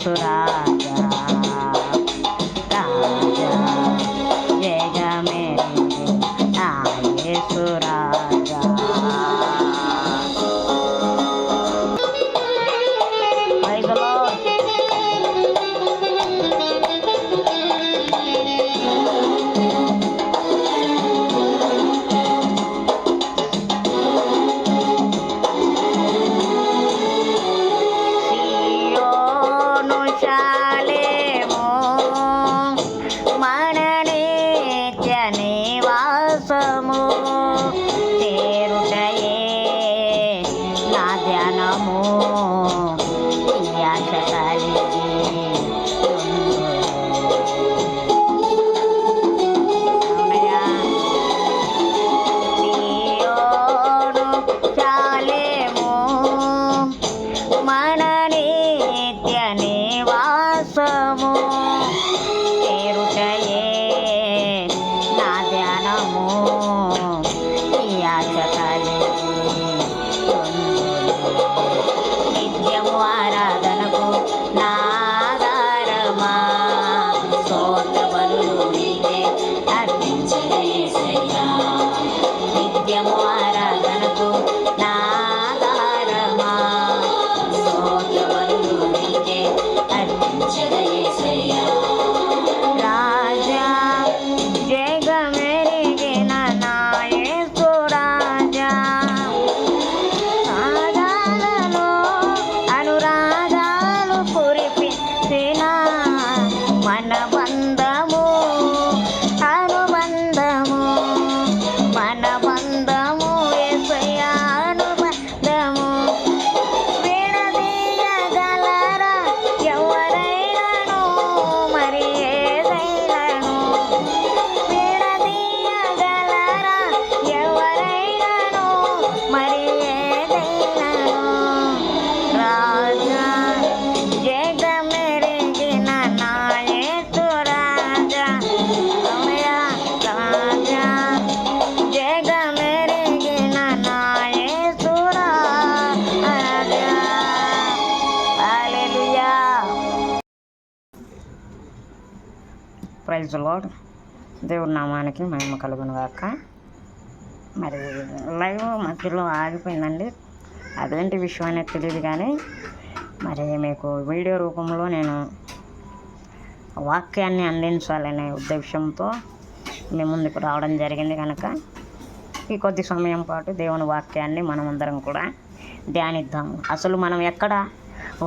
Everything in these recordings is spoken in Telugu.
llorar. ప్రైజ్ లోడ్ దేవుడి నామానికి మహిమ కలుగును గాక. మరి లైవ్ మధ్యలో ఆగిపోయిందండి. అదేంటి విషయం అనేది తెలియదు కానీ మరి మీకు వీడియో రూపంలో నేను వాక్యాన్ని అందించాలనే ఉద్దేశంతో మీ ముందుకు రావడం జరిగింది కనుక ఈ కొద్ది సమయం పాటు దేవుని వాక్యాన్ని మనమందరం కూడా ధ్యానిద్దాము అసలు మనం ఎక్కడ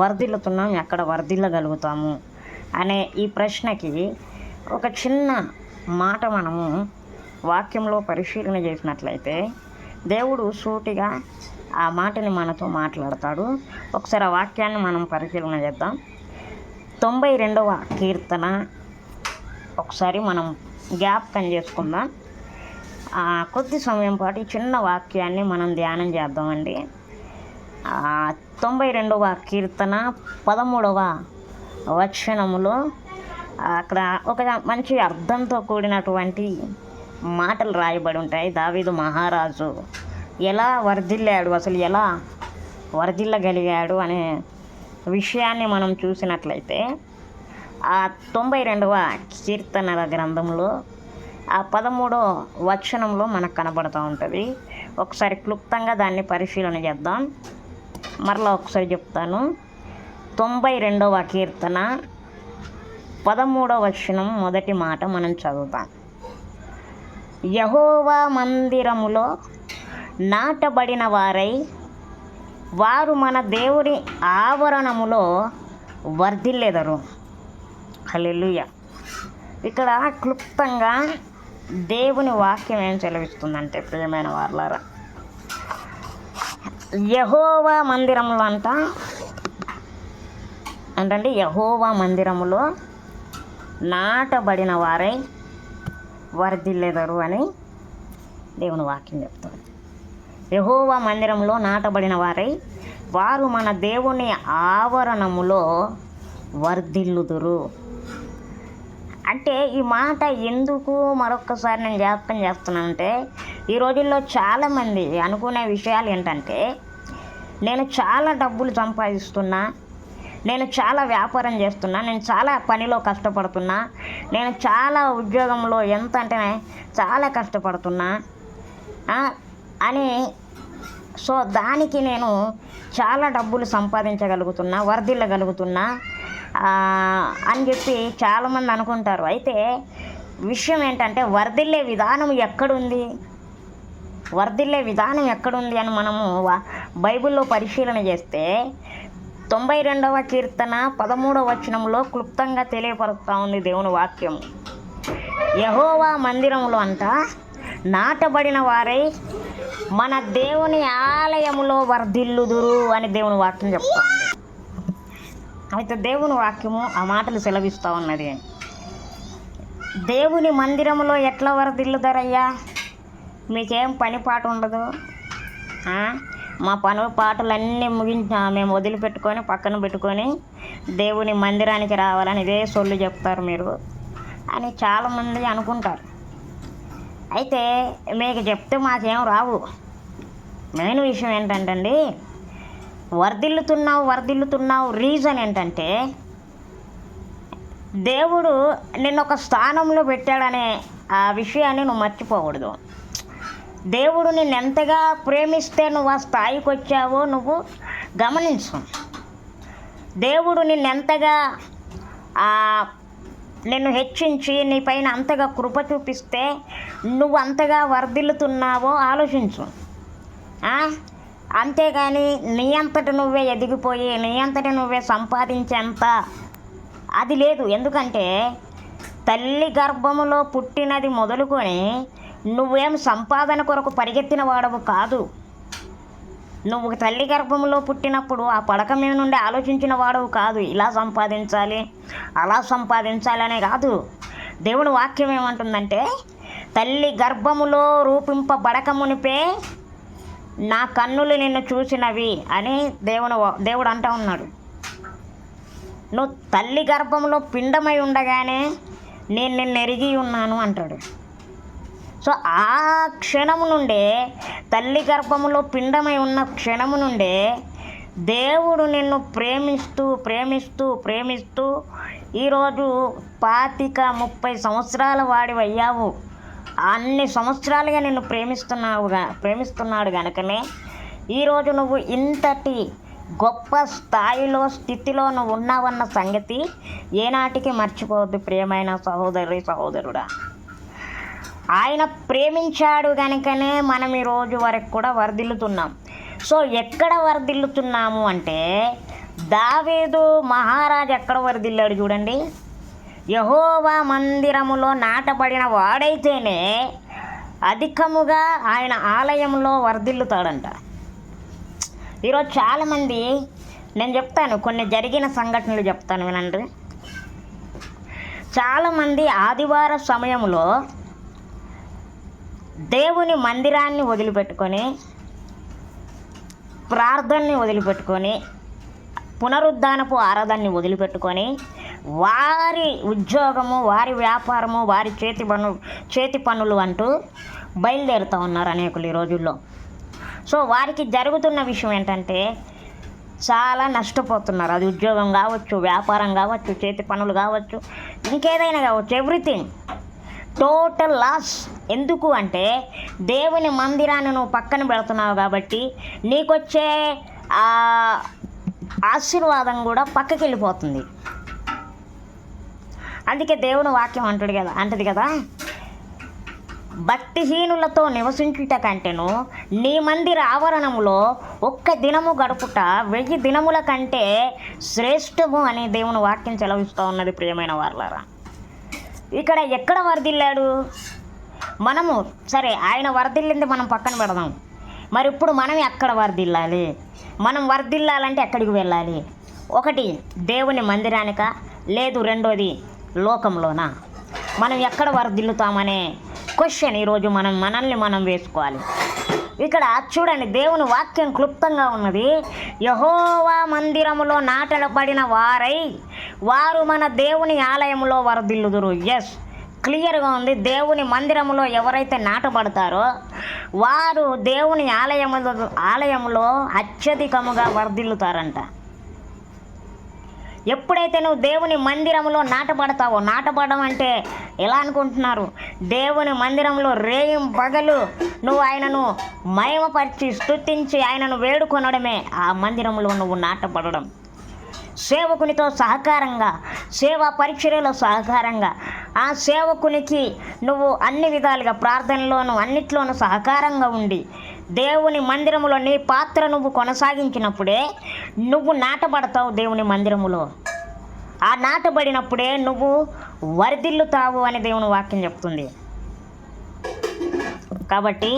వర్ధిల్లుతున్నాం ఎక్కడ వర్ధిల్లగలుగుతాము అనే ఈ ప్రశ్నకి ఒక చిన్న మాట మనము వాక్యంలో పరిశీలన చేసినట్లయితే దేవుడు సూటిగా ఆ మాటని మనతో మాట్లాడతాడు. ఒకసారి ఆ వాక్యాన్ని మనం పరిశీలన చేద్దాం. తొంభై రెండవ కీర్తన ఒకసారి మనం జ్ఞాపకం చేసుకుందాం. ఆ, కొద్ది సమయం పాటు చిన్న వాక్యాన్ని మనం ధ్యానం చేద్దామండి. తొంభై రెండవ కీర్తన పదమూడవ వచనములో అక్కడ ఒక మంచి అర్థంతో కూడినటువంటి మాటలు రాయబడి ఉంటాయి. దావీదు మహారాజు ఎలా వర్ధిల్లాడు అసలు ఎలా వర్ధిల్లగలిగాడు అనే విషయాన్ని మనం చూసినట్లయితే ఆ తొంభై రెండవ కీర్తనల గ్రంథంలో ఆ పదమూడో వచనంలో మనకు కనబడుతూ ఉంటుంది. ఒకసారి క్లుప్తంగా దాన్ని పరిశీలన చేద్దాం. మరలా ఒకసారి చెప్తాను. తొంభై రెండవ కీర్తన పదమూడవ వచనం మొదటి మాట మనం చదువుతాం. యహోవా మందిరములో నాటబడిన వారై వారు మన దేవుని ఆవరణములో వర్ధిల్లెదరు. హలెలుయ ఇక్కడ క్లుప్తంగా దేవుని వాక్యం ఏం సెలవిస్తుందంటే ప్రియమైన వాళ్ళారా యహోవా మందిరములో అంట అంటే యహోవా మందిరములో నాటబడిన వారై వర్ధిల్లెదరు అని దేవుని వాక్యం చెప్తుంది. యహోవా మందిరంలో నాటబడిన వారై వారు మన దేవుని ఆవరణములో వర్ధిల్లుదురు. అంటే ఈ మాట ఎందుకు మరొక్కసారి నేను జ్ఞాపకం చేస్తున్నానంటే ఈ రోజుల్లో చాలామంది అనుకునే విషయాలు ఏంటంటే నేను చాలా డబ్బులు సంపాదిస్తున్నా నేను చాలా వ్యాపారం చేస్తున్నా నేను చాలా పనిలో కష్టపడుతున్నా నేను చాలా ఉద్యోగంలో ఎంత అంటే చాలా కష్టపడుతున్నా అని సో దానికి నేను చాలా డబ్బులు సంపాదించగలుగుతున్నా వర్ధిల్లగలుగుతున్నా అని చెప్పి చాలామంది అనుకుంటారు. అయితే విషయం ఏంటంటే వర్ధిల్లే విధానం ఎక్కడుంది? వర్ధిల్లే విధానం ఎక్కడుంది అని మనము బైబిల్లో పరిశీలన చేస్తే తొంభై రెండవ కీర్తన పదమూడవ వచనంలో క్లుప్తంగా తెలియపరుస్తూ ఉంది దేవుని వాక్యం. యహోవా మందిరంలో అంట నాటబడిన వారై మన దేవుని ఆలయములో వర్ధిల్లుదురు అని దేవుని వాక్యం చెప్తా ఉంది. అయితే దేవుని వాక్యము ఆ మాటలు సెలవిస్తూ ఉన్నది. దేవుని మందిరములో ఎట్లా వర్ధిల్లుదరయ్యా? మీకేం పని పాట ఉండదు మా పనుల పాటలన్నీ ముగించా మేము వదిలిపెట్టుకొని పక్కన పెట్టుకొని దేవుని మందిరానికి రావాలని ఇదే సొల్లు చెప్తారు మీరు అని చాలామంది అనుకుంటారు. అయితే మీకు చెప్తే మాకేం రావు. మెయిన్ విషయం ఏంటంటే వర్ధిల్లుతున్నావు వర్ధిల్లుతున్నావు రీజన్ ఏంటంటే దేవుడు నిన్న ఒక స్థానంలో పెట్టాడనే ఆ విషయాన్ని నువ్వు మర్చిపోకూడదు. దేవుడు నిన్ను ఎంతగా ప్రేమిస్తే నువ్వు ఆ స్థాయికి వచ్చావో నువ్వు గమనించు. దేవుడు నిన్ను ఎంతగా నిన్ను హెచ్చించి నీ పైన అంతగా కృప చూపిస్తే నువ్వు అంతగా వర్ధిల్లుతున్నావో ఆలోచించు. అంతేగాని నీ అంతటి నువ్వే ఎదిగిపోయి నీ అంతటి నువ్వే సంపాదించేంత అది లేదు. ఎందుకంటే తల్లి గర్భములో పుట్టినది మొదలుకొని నువ్వేం సంపాదన కొరకు పరిగెత్తిన వాడవు కాదు. నువ్వు తల్లి గర్భంలో పుట్టినప్పుడు ఆ పడక మీద నుండి ఆలోచించిన వాడవు కాదు. ఇలా సంపాదించాలి అలా సంపాదించాలి అనే కాదు. దేవుని వాక్యం ఏమంటుందంటే తల్లి గర్భములో రూపింపబడక మునిపే నా కన్నులు నిన్ను చూసినవి అని దేవుని దేవుడు అంటా ఉన్నాడు. నువ్వు తల్లి గర్భంలో పిండమై ఉండగానే నేను నిన్ను ఎరిగి ఉన్నాను అంటాడు. సో ఆ క్షణము నుండే తల్లి గర్భములో పిండమై ఉన్న క్షణము నుండే దేవుడు నిన్ను ప్రేమిస్తూ ప్రేమిస్తూ ప్రేమిస్తూ ఈరోజు పాతిక ముప్పై సంవత్సరాల వాడి అయ్యావు. అన్ని సంవత్సరాలుగా నిన్ను ప్రేమిస్తున్నావుగా ప్రేమిస్తున్నాడు కనుకనే ఈరోజు నువ్వు ఇంతటి గొప్ప స్థాయిలో స్థితిలో నువ్వు ఉన్నావన్న సంగతి ఏనాటికి మర్చిపోవద్దు ప్రియమైన సహోదరి సహోదరుడా. ఆయన ప్రేమించాడు కనుకనే మనం ఈ రోజు వరకు కూడా వరదిల్లుతున్నాం సో ఎక్కడ వరదిల్లుతున్నాము అంటే దావేదు మహారాజు ఎక్కడ వరదిల్లాడు చూడండి. యహోవా మందిరములో నాటబడిన వాడైతేనే అధికముగా ఆయన ఆలయంలో వర్ధిల్లుతాడంట. ఈరోజు చాలామంది నేను చెప్తాను కొన్ని జరిగిన సంఘటనలు చెప్తాను వినండి. చాలామంది ఆదివార సమయంలో దేవుని మందిరాన్ని వదిలిపెట్టుకొని ప్రార్థనని వదిలిపెట్టుకొని పునరుద్ధానపు ఆరాధనని వదిలిపెట్టుకొని వారి ఉద్యోగము వారి వ్యాపారము వారి చేతి పను చేతి పనులు అంటూ బయలుదేరుతూ ఉన్నారు అనేకులు ఈ రోజుల్లో. సో వారికి జరుగుతున్న విషయం ఏంటంటే చాలా నష్టపోతున్నారు. అది ఉద్యోగం కావచ్చు వ్యాపారం కావచ్చు చేతి పనులు కావచ్చు ఇంకేదైనా కావచ్చు ఎవ్రీథింగ్. Total loss. ఎందుకు అంటే దేవుని మందిరాన్ని నువ్వు పక్కన పెడుతున్నావు కాబట్టి నీకొచ్చే ఆశీర్వాదం కూడా పక్కకి వెళ్ళిపోతుంది అందుకే దేవుని వాక్యం అంటాడు కదా అంటది కదా భక్తిహీనులతో నివసించుట కంటేను నీ మందిర ఆవరణములో ఒక్క దినము గడుపుట వెయ్యి దినముల కంటే శ్రేష్టము అని దేవుని వాక్యం చెలవిస్తూ ఉన్నది ప్రియమైన వాళ్ళారా ఇక్కడ ఎక్కడ వరదిల్లాడు మనము సరే ఆయన వరదిల్లింది మనం పక్కన పెడదాం. మరి ఇప్పుడు మనం ఎక్కడ వరదిల్లాలి మనం వరదిల్లాలంటే ఎక్కడికి వెళ్ళాలి? ఒకటి దేవుని మందిరానిక? లేదు రెండోది లోకంలోనా? మనం ఎక్కడ వరదిల్లుతామనే క్వశ్చన్ ఈరోజు మనం మనల్ని మనం వేసుకోవాలి. ఇక్కడ చూడండి దేవుని వాక్యం క్లుప్తంగా ఉన్నది. యహోవా మందిరములో నాటలబడిన వారై వారు మన దేవుని ఆలయంలో వరదిల్లుదురు ఎస్ క్లియర్గా ఉంది. దేవుని మందిరములో ఎవరైతే నాటబడతారో వారు దేవుని ఆలయములో ఆలయంలో అత్యధికముగా వర్ధిల్లుతారంట. ఎప్పుడైతే నువ్వు దేవుని మందిరంలో నాటబడతావో నాటపడడం అంటే ఎలా అనుకుంటున్నారు? దేవుని మందిరంలో రేయం పగలు నువ్వు ఆయనను మయమపరిచి స్తుతించి ఆయనను వేడుకొనడమే ఆ మందిరంలో నువ్వు నాటబడడం. సేవకునితో సహకారంగా సేవా పరిచర్యలో సహకారంగా ఆ సేవకునికి నువ్వు అన్ని విధాలుగా ప్రార్థనలోను అన్నిట్లోనూ సహకారంగా ఉండి దేవుని మందిరములో నీ పాత్ర నువ్వు కొనసాగించినప్పుడే నువ్వు నాటబడతావు దేవుని మందిరములో. ఆ నాటబడినప్పుడే నువ్వు వరిదిల్లుతావు అని దేవుని వాక్యం చెప్తుంది. కాబట్టి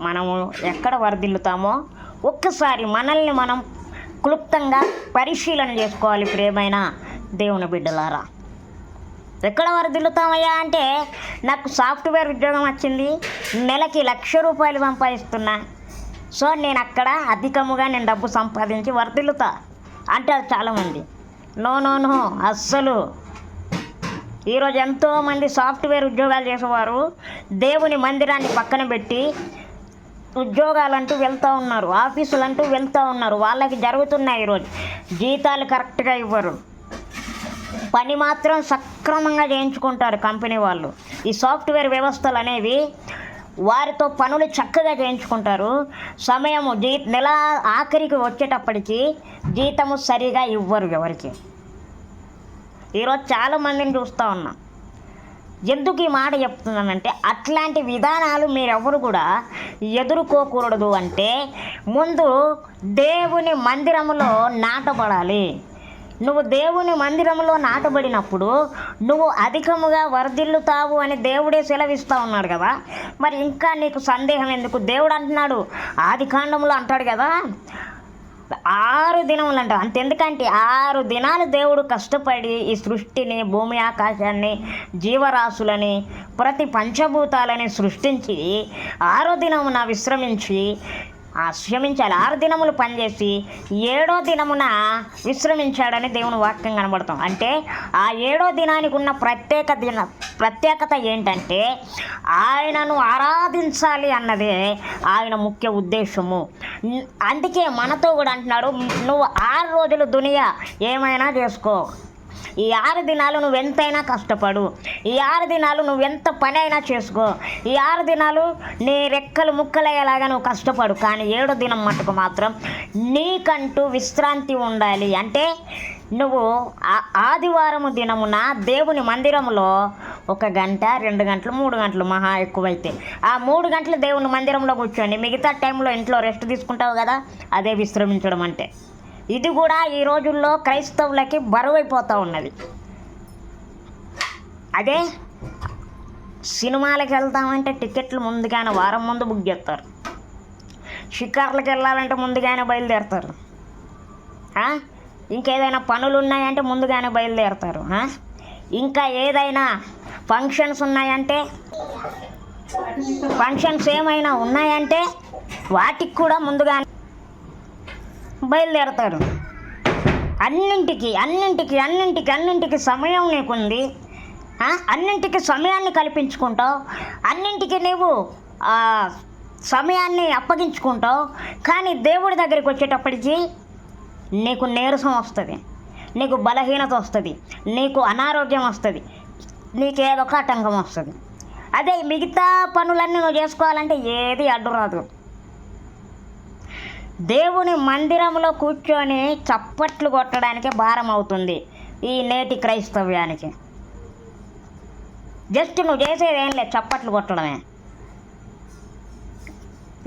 మనము ఎక్కడ వరదిల్లుతామో ఒక్కసారి మనల్ని మనం క్లుప్తంగా పరిశీలన చేసుకోవాలి ప్రేమైన దేవుని బిడ్డలారా. ఎక్కడ వరదిల్లుతామయ్యా అంటే నాకు సాఫ్ట్వేర్ ఉద్యోగం వచ్చింది నెలకి లక్ష రూపాయలు సంపాదిస్తున్నా. సో నేను అక్కడ అధికముగా నేను డబ్బు సంపాదించి వర్ధిల్లుతా అంటారు చాలామంది నో నో నో అస్సలు. ఈరోజు ఎంతోమంది సాఫ్ట్వేర్ ఉద్యోగాలు చేసేవారు దేవుని మందిరాన్ని పక్కన పెట్టి ఉద్యోగాలంటూ వెళ్తూ ఉన్నారు ఆఫీసులంటూ వెళ్తూ ఉన్నారు. వాళ్ళకి జరుగుతున్నాయి ఈరోజు జీతాలు కరెక్ట్గా ఇవ్వరు. పని మాత్రం సక్రమంగా చేయించుకుంటారు కంపెనీ వాళ్ళు. ఈ సాఫ్ట్వేర్ వ్యవస్థలు అనేవి వారితో పనులు చక్కగా చేయించుకుంటారు. సమయము జీ నెల ఆఖరికి వచ్చేటప్పటికి జీతము సరిగా ఇవ్వరు ఎవరికి. ఈరోజు చాలా మందిని చూస్తూ ఉన్నాం. ఎందుకు ఈ మాట చెప్తున్నానంటే అట్లాంటి విధానాలు మీరెవరు కూడా ఎదుర్కోకూడదు అంటే ముందు దేవుని మందిరములో నాటబడాలి. నువ్వు దేవుని మందిరంలో నాటబడినప్పుడు నువ్వు అధికముగా వర్ధిల్లుతావు అని దేవుడే సెలవిస్తూ ఉన్నాడు కదా. మరి ఇంకా నీకు సందేహం ఎందుకు? దేవుడు అంటున్నాడు ఆది కాండంలో అంటాడు కదా ఆరు దినములు అంటారు అంతెందుకంటే ఆరు దినాలు దేవుడు కష్టపడి ఈ సృష్టిని భూమి ఆకాశాన్ని జీవరాశులని ప్రతి పంచభూతాలని సృష్టించి ఆరో దినమున విశ్రమించి శ్రమించాలి. ఆరు దినములు పనిచేసి ఏడో దినమున విశ్రమించాడని దేవుని వాక్యం కనబడతాం అంటే ఆ ఏడో దినానికి ఉన్న ప్రత్యేక దిన ప్రత్యేకత ఏంటంటే ఆయనను ఆరాధించాలి అన్నదే ఆయన ముఖ్య ఉద్దేశము. అందుకే మనతో కూడా అంటున్నాడు నువ్వు ఆరు రోజులు దునియా ఏమైనా చేసుకో. ఈ ఆరు దినాలు నువ్వు ఎంతైనా కష్టపడు. ఈ ఆరు దినాలు నువ్వు ఎంత పని అయినా చేసుకో. ఈ ఆరు దినాలు నీ రెక్కలు ముక్కలయ్యేలాగా నువ్వు కష్టపడు. కానీ ఏడో దినం మటుకు మాత్రం నీకంటూ విశ్రాంతి ఉండాలి. అంటే నువ్వు ఆ ఆదివారము దినమున దేవుని మందిరములో ఒక గంట రెండు గంటలు మూడు గంటలు మహా ఎక్కువైతే. ఆ మూడు గంటలు దేవుని మందిరంలో కూర్చోండి. మిగతా టైంలో ఇంట్లో రెస్ట్ తీసుకుంటావు కదా అదే విశ్రమించడం అంటే. ఇది కూడా ఈ రోజుల్లో క్రైస్తవులకి బరువైపోతూ ఉన్నది. అదే సినిమాలకు వెళ్తామంటే టికెట్లు ముందుగానే వారం ముందు బుక్ చేస్తారు. షికార్లకు వెళ్ళాలంటే ముందుగానే బయలుదేరుతారు. ఇంకేదైనా పనులు ఉన్నాయంటే ముందుగానే బయలుదేరతారు. ఇంకా ఏదైనా ఫంక్షన్స్ ఉన్నాయంటే ఫంక్షన్స్ ఏమైనా ఉన్నాయంటే వాటికి కూడా ముందుగానే బయలుదేరతారు అన్నింటికి అన్నింటికి అన్నింటికి అన్నింటికి సమయం నీకుంది. అన్నింటికి సమయాన్ని కల్పించుకుంటావు. అన్నింటికి నీవు సమయాన్ని అప్పగించుకుంటావు. కానీ దేవుడి దగ్గరికి వచ్చేటప్పటికి నీకు నీరసం వస్తుంది. నీకు బలహీనత వస్తుంది. నీకు అనారోగ్యం వస్తుంది. నీకు ఏదో ఆటంకం వస్తుంది. అదే మిగతా పనులన్నీ నువ్వు చేసుకోవాలంటే ఏది అడ్డు రాదు దేవుని మందిరంలో కూర్చొని చప్పట్లు కొట్టడానికి భారం అవుతుంది ఈ నేటి క్రైస్తవ్యానికి. జస్ట్ నువ్వు చేసేది ఏం లేదు చప్పట్లు కొట్టడమే.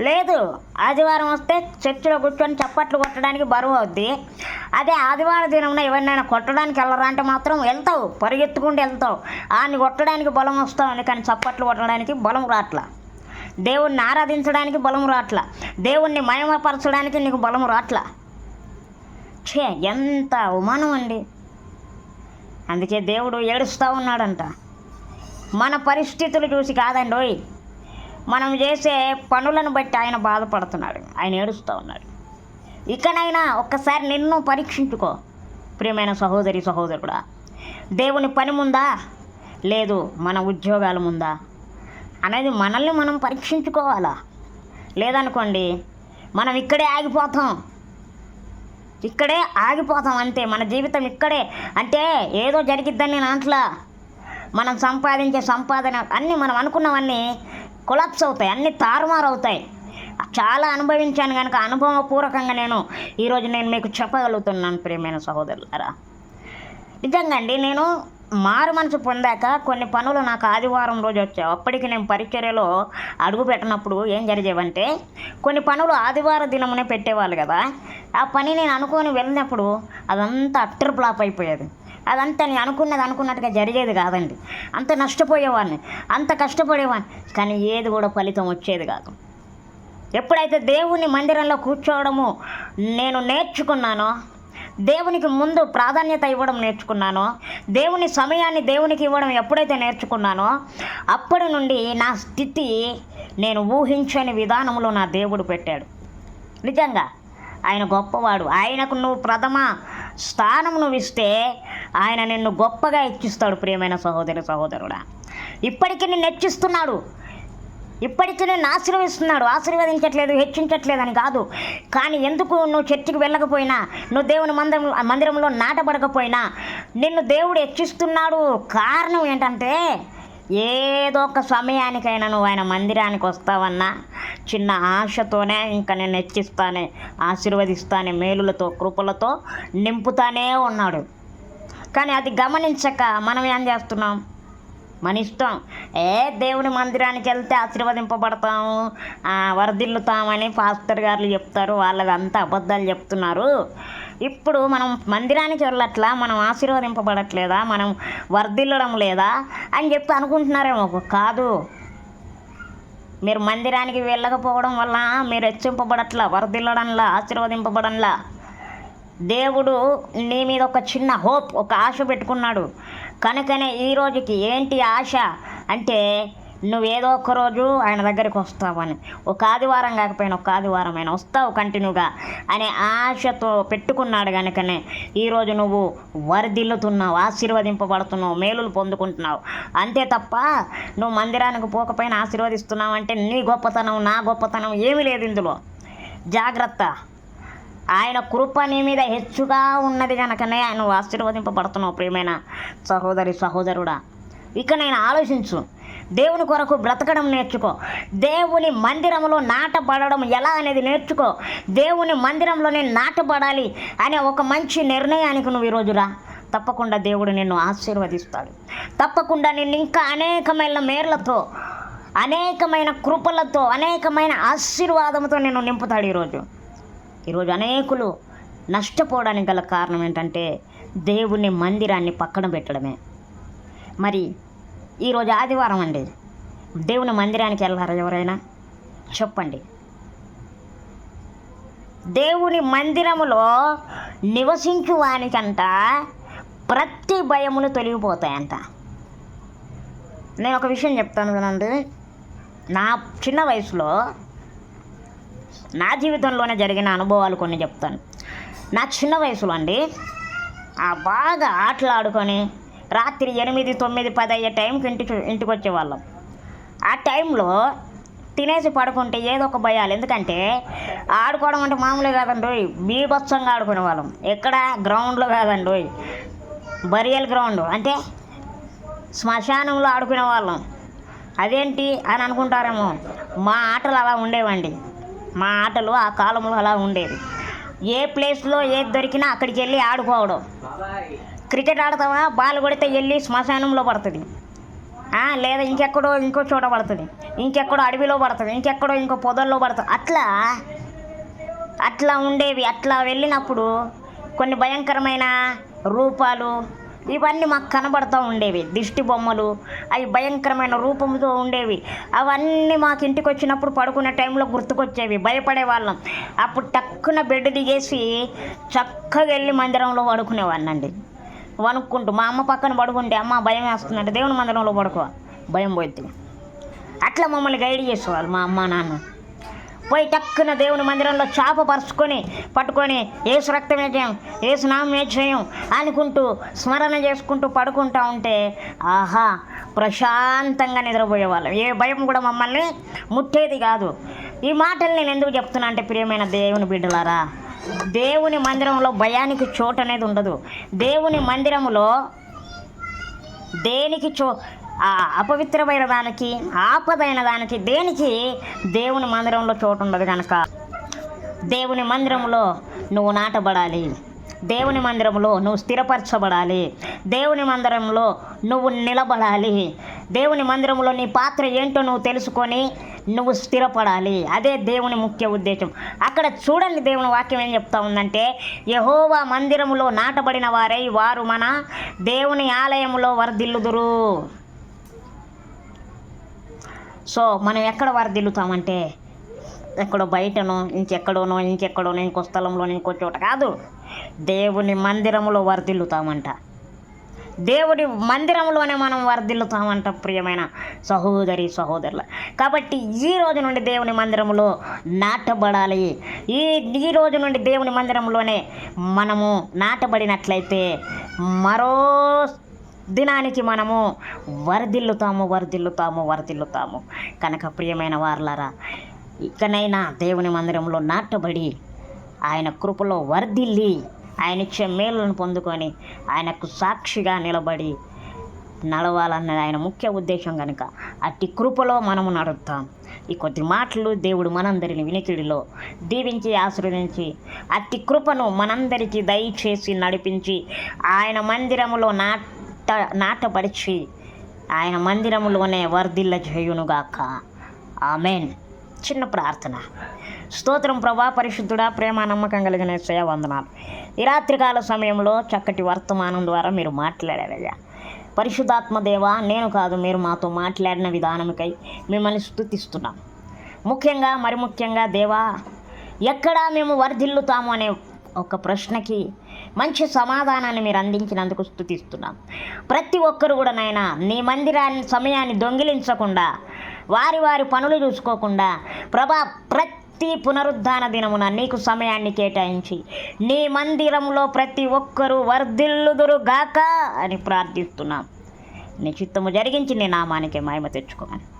లేదు ఆదివారం వస్తే చర్చిలో కూర్చొని చప్పట్లు కొట్టడానికి బరువు అవుద్ది. అదే ఆదివారం దినంలో ఎవరినైనా కొట్టడానికి వెళ్ళరా అంటే మాత్రం వెళ్తావు పరిగెత్తుకుంటూ వెళ్తావు. ఆయన్ని కొట్టడానికి బలం వస్తావు కానీ చప్పట్లు కొట్టడానికి బలం రాట్లా. దేవుణ్ణి ఆరాధించడానికి బలం రాట్లా. దేవుణ్ణి మహిమపరచడానికి నీకు బలం రాట్లా. ఛే ఎంత అవమానం అండి. అందుకే దేవుడు ఏడుస్తూ ఉన్నాడంట. మన పరిస్థితులు చూసి కాదండి ఓయ్. మనం చేసే పనులను బట్టి ఆయన బాధపడుతున్నాడు. ఆయన ఏడుస్తూ ఉన్నాడు. ఇకనైనా ఒక్కసారి నిన్ను పరీక్షించుకో. ప్రియమైన సహోదరి సహోదరుడా దేవుని పని ముందా? లేదు మన ఉద్యోగాల ముందా? అనేది మనల్ని మనం పరీక్షించుకోవాలా? లేదనుకోండి మనం ఇక్కడే ఆగిపోతాం. ఇక్కడే ఆగిపోతాం అంతే. మన జీవితం ఇక్కడే. అంటే ఏదో జరిగిద్దని నేను అంట్లా మనం సంపాదించే సంపాదన అన్నీ మనం అనుకున్నవన్నీ కొలాప్స్ అవుతాయి. అన్నీ తారుమారు అవుతాయి చాలా అనుభవించాను కనుక అనుభవపూర్వకంగా నేను ఈరోజు నేను మీకు చెప్పగలుగుతున్నాను ప్రియమైన సహోదరులారా. నిజంగా అండి నేను మారు మనసు పొందాక కొన్ని పనులు నాకు ఆదివారం రోజు వచ్చాయి అప్పటికి నేను పరిచర్యలో అడుగు పెట్టినప్పుడు ఏం జరిగేవంటే కొన్ని పనులు ఆదివార దినమునే పెట్టేవాళ్ళు కదా. ఆ పని నేను అనుకొని వెళ్ళినప్పుడు అదంతా అట్టర్ ఫ్లాప్ అయిపోయేది. అదంతా నేను అనుకున్నది అనుకున్నట్టుగా జరిగేది కాదండి. అంత నష్టపోయేవాడిని. అంత కష్టపడేవాడిని. కానీ ఏది కూడా ఫలితం వచ్చేది కాదు. ఎప్పుడైతే దేవుని మందిరంలో కూర్చోవడము నేను నేర్చుకున్నానో దేవునికి ముందు ప్రాధాన్యత ఇవ్వడం నేర్చుకున్నానో. దేవుని సమయాన్ని దేవునికి ఇవ్వడం ఎప్పుడైతే నేర్చుకున్నానో అప్పటి నుండి నా స్థితి నేను ఊహించని విధానంలో నా దేవుడు పెట్టాడు. నిజంగా ఆయన గొప్పవాడు. ఆయనకు నువ్వు ప్రథమ స్థానం నువ్వు ఇస్తే ఆయన నిన్ను గొప్పగా హెచ్చిస్తాడు ప్రియమైన సహోదరి సహోదరుడా. ఇప్పటికీ నిన్ను హెచ్చిస్తున్నాడు ఇప్పటికీ నేను ఆశీర్వదిస్తున్నాడు ఆశీర్వదించట్లేదు హెచ్చించట్లేదని కాదు. కానీ ఎందుకు నువ్వు చర్చికి వెళ్ళకపోయినా నువ్వు దేవుని మందిరం మందిరంలో నాటబడకపోయినా నిన్ను దేవుడు హెచ్చిస్తున్నాడు. కారణం ఏంటంటే ఏదో ఒక సమయానికైనా నువ్వు ఆయన మందిరానికి వస్తావన్నా చిన్న ఆశతోనే ఇంకా నేను హెచ్చిస్తానే ఆశీర్వదిస్తానే మేలులతో కృపలతో నింపుతానే ఉన్నాడు. కానీ అది గమనించక మనం ఏం చేస్తున్నాం? మన ఇష్టం. ఏ దేవుని మందిరానికి వెళ్తే ఆశీర్వదింపబడతాము వరదిల్లుతామని పాస్టర్ గారు చెప్తారు వాళ్ళదంతా అబద్ధాలు చెప్తున్నారు. ఇప్పుడు మనం మందిరానికి వెళ్ళట్లా మనం ఆశీర్వదింపబడట్లేదా మనం వర్ధిల్లడం లేదా అని చెప్పి అనుకుంటున్నారేమో. కాదు. మీరు మందిరానికి వెళ్ళకపోవడం వల్ల మీరు హెచ్చింపబడట్లా వరదిల్లడంలా ఆశీర్వదింపబడంలా. దేవుడు నీ మీద ఒక చిన్న హోప్ ఒక ఆశ పెట్టుకున్నాడు. కనుకనే ఈ రోజుకి ఏంటి ఆశ? అంటే నువ్వేదో ఒక రోజు ఆయన దగ్గరికి వస్తావని ఒక ఆదివారం కాకపోయినా ఒక ఆదివారం అయినా వస్తావు కంటిన్యూగా అనే ఆశతో పెట్టుకున్నాడు కనుకనే ఈరోజు నువ్వు వరదిల్లుతున్నావు ఆశీర్వదింపబడుతున్నావు మేలులు పొందుకుంటున్నావు. అంతే తప్ప నువ్వు మందిరానికి పోకపోయినా ఆశీర్వదిస్తున్నావు అంటే నీ గొప్పతనం నా గొప్పతనం ఏమీ లేదు ఇందులో. జాగ్రత్త. ఆయన కృప నీ మీద హెచ్చుగా ఉన్నది కనుకనే ఆయన ఆశీర్వదింపబడుతున్నావు ప్రియమైన సహోదరి సహోదరుడా. ఇక నేను ఆలోచించు. దేవుని కొరకు బ్రతకడం నేర్చుకో. దేవుని మందిరంలో నాటపడడం ఎలా అనేది నేర్చుకో. దేవుని మందిరంలోనే నాటపడాలి అనే ఒక మంచి నిర్ణయానికి నువ్వు ఈరోజురా తప్పకుండా దేవుడు నిన్ను ఆశీర్వదిస్తాడు. తప్పకుండా నిన్ను ఇంకా అనేకమైన మేర్లతో అనేకమైన కృపలతో అనేకమైన ఆశీర్వాదంతో నిన్ను నింపుతాడు ఈరోజు. ఈరోజు అనేకులు నష్టపోవడానికి గల కారణం ఏంటంటే దేవుని మందిరాన్ని పక్కన పెట్టడమే. మరి ఈరోజు ఆదివారం అండి దేవుని మందిరానికి వెళ్ళారా ఎవరైనా? చెప్పండి. దేవుని మందిరములో నివసించు వానికంట ప్రతి భయములు తొలగిపోతాయంట. నేను ఒక విషయం చెప్తాను వినండి. నా చిన్న వయసులో నా జీవితంలోనే జరిగిన అనుభవాలు కొన్ని చెప్తాను. నా చిన్న వయసులో అండి ఆ బాగా ఆటలు ఆడుకొని రాత్రి ఎనిమిది తొమ్మిది పది అయ్యే టైంకి ఇంటికి ఇంటికి వచ్చేవాళ్ళం. ఆ టైంలో తినేసి పడుకుంటే ఏదో ఒక భయాలు. ఎందుకంటే ఆడుకోవడం అంటే మామూలే కాదండి బీభత్సంగా ఆడుకునే వాళ్ళం ఎక్కడ? గ్రౌండ్లో కాదండి బరియల్ గ్రౌండ్. అంటే శ్మశానంలో ఆడుకునే వాళ్ళం అదేంటి అని అనుకుంటారేమో మా ఆటలు అలా ఉండేవండి. మా ఆటలు ఆ కాలంలో అలా ఉండేవి. ఏ ప్లేస్లో ఏది దొరికినా అక్కడికి వెళ్ళి ఆడుకోవడం. క్రికెట్ ఆడతావా? బాల్ కొడితే వెళ్ళి శ్మశానంలో పడుతుంది. లేదా ఇంకెక్కడో ఇంకో చోట పడుతుంది. ఇంకెక్కడో అడవిలో పడుతుంది. ఇంకెక్కడో ఇంకో పొదల్లో పడుతుంది. అట్లా అట్లా ఉండేవి. అట్లా వెళ్ళినప్పుడు కొన్ని భయంకరమైన రూపాలు ఇవన్నీ మాకు కనబడుతూ ఉండేవి. దిష్టి బొమ్మలు అవి భయంకరమైన రూపంతో ఉండేవి. అవన్నీ మాకు ఇంటికి వచ్చినప్పుడు పడుకునే టైంలో గుర్తుకొచ్చేవి. భయపడే వాళ్ళం. అప్పుడు టక్కున బెడ్ దిగేసి చక్కగా వెళ్ళి మందిరంలో పడుకునేవాడినండి. వణుక్కుంటూ మా అమ్మ పక్కన పడుకుంటే అమ్మ భయం వేస్తుందంటే. దేవుని మందిరంలో పడుకో. భయం పోయింది అట్లా మమ్మల్ని గైడ్ చేసేవాళ్ళు మా అమ్మ నాన్న. పోయి టక్కున దేవుని మందిరంలో చాప పరుచుకొని పట్టుకొని ఏసు రక్తమే చేయం ఏసు నామే చేయం అనుకుంటూ స్మరణ చేసుకుంటూ పడుకుంటా ఉంటే ఆహా ప్రశాంతంగా నిద్రపోయేవాళ్ళం. ఏ భయం కూడా మమ్మల్ని ముట్టేది కాదు. ఈ మాటలు నేను ఎందుకు చెప్తున్నా అంటే ప్రియమైన దేవుని బిడ్డలారా దేవుని మందిరంలో భయానికి చోటు అనేది ఉండదు. దేవుని మందిరంలో దేనికి చో ఆ అపవిత్రమైన దానికి ఆపదైన దానికి దేనికి దేవుని మందిరంలో చోటు ఉండదు కనుక దేవుని మందిరంలో నువ్వు నాటబడాలి. దేవుని మందిరంలో నువ్వు స్థిరపరచబడాలి. దేవుని మందిరంలో నువ్వు నిలబడాలి. దేవుని మందిరంలో నీ పాత్ర ఏంటో నువ్వు తెలుసుకొని నువ్వు స్థిరపడాలి. అదే దేవుని ముఖ్య ఉద్దేశం. అక్కడ చూడండి దేవుని వాక్యం ఏం చెప్తా ఉందంటే యహోవా మందిరములో నాటబడిన వారై వారు మన దేవుని ఆలయంలో వరదిల్లుదురు సో మనం ఎక్కడ వర్ధిల్లుతామంటే ఎక్కడో బయటనో ఇంకెక్కడోనో ఇంకెక్కడోనో ఇంకో స్థలంలో ఇంకో చోట కాదు. దేవుని మందిరములో వరదిల్లుతామంట. దేవుడి మందిరంలోనే మనం వర్ధిల్లుతామంట ప్రియమైన సహోదరి సహోదరుల. కాబట్టి ఈ రోజు నుండి దేవుని మందిరంలో నాటబడాలి. ఈ ఈ రోజు నుండి దేవుని మందిరంలోనే మనము నాటబడినట్లయితే మరో దినానికి మనము వరదిల్లుతాము వరదిల్లుతాము వరదిల్లుతాము. కనుక ప్రియమైన వార్లారా ఇకనైనా దేవుని మందిరంలో నాటబడి ఆయన కృపలో వరదిల్లి ఆయన ఇచ్చే మేలులను పొందుకొని ఆయనకు సాక్షిగా నిలబడి నడవాలన్నది ఆయన ముఖ్య ఉద్దేశం కనుక అట్టి కృపలో మనము నడుపుతాం ఈ కొద్ది మాటలు దేవుడు మనందరిని వినికిడిలో దీవించి ఆశ్రయించి అట్టి కృపను మనందరికీ దయచేసి నడిపించి ఆయన మందిరములో నా నాట నాటపరిచి ఆయన మందిరములోనే వర్ధిల్ల చేయునుగాక. ఆమెన్. చిన్న ప్రార్థన. స్తోత్రం ప్రభా పరిశుద్ధుడా ప్రేమ నమ్మకం కలిగిన సేవ వందనాలు. ఈ రాత్రికాల సమయంలో చక్కటి వర్తమానం ద్వారా మీరు మాట్లాడారయ్యా. పరిశుద్ధాత్మ దేవా నేను కాదు మీరు మాతో మాట్లాడిన విధానముకై మిమ్మల్ని స్తుతిస్తున్నాం. ముఖ్యంగా మరి ముఖ్యంగా దేవా ఎక్కడా మేము వర్ధిల్లుతాము అనే ఒక ప్రశ్నకి మంచి సమాధానాన్ని మీరు అందించినందుకు స్థుతిస్తున్నాం ప్రతి ఒక్కరు కూడా నాయన నీ మందిరాన్ని సమయాన్ని దొంగిలించకుండా వారి వారి పనులు చూసుకోకుండా ప్రభా ప్రతి పునరుద్ధాన దినమున నీకు సమయాన్ని కేటాయించి నీ మందిరంలో ప్రతి ఒక్కరూ వర్ధిల్లుదురు గాక అని ప్రార్థిస్తున్నాం. నీ చిత్తము జరిగించి నీ నామానికి మహిమ తెచ్చుకోమని.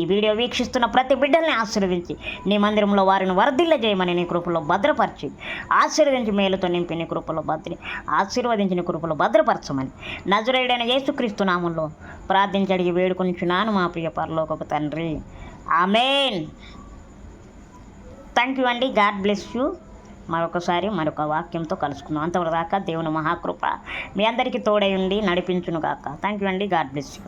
ఈ వీడియో వీక్షిస్తున్న ప్రతి బిడ్డల్ని ఆశీర్వదించి నీ మందిరంలో వారిని వర్ధిల్ల చేయమని నీ కృపలో భద్రపరిచి ఆశీర్వదించి మేలుతో నింపి నీ కృపలో భద్రి ఆశీర్వదించి నీ కృపలో భద్రపరచమని నజరేయుడైన యేసుక్రీస్తు నామంలో ప్రార్థించడిగి వేడుకొనిచున్నాను మా ప్రియ పరలోకపు తండ్రి. ఆమెన్. థ్యాంక్ యూ అండి. గాడ్ బ్లెస్ యూ మరొకసారి మరొక వాక్యంతో కలుసుకుందాం. అంతవరదాకా దేవుని మహాకృప మీ అందరికీ తోడై ఉండి నడిపించును గాక థ్యాంక్ యూ అండి. God bless you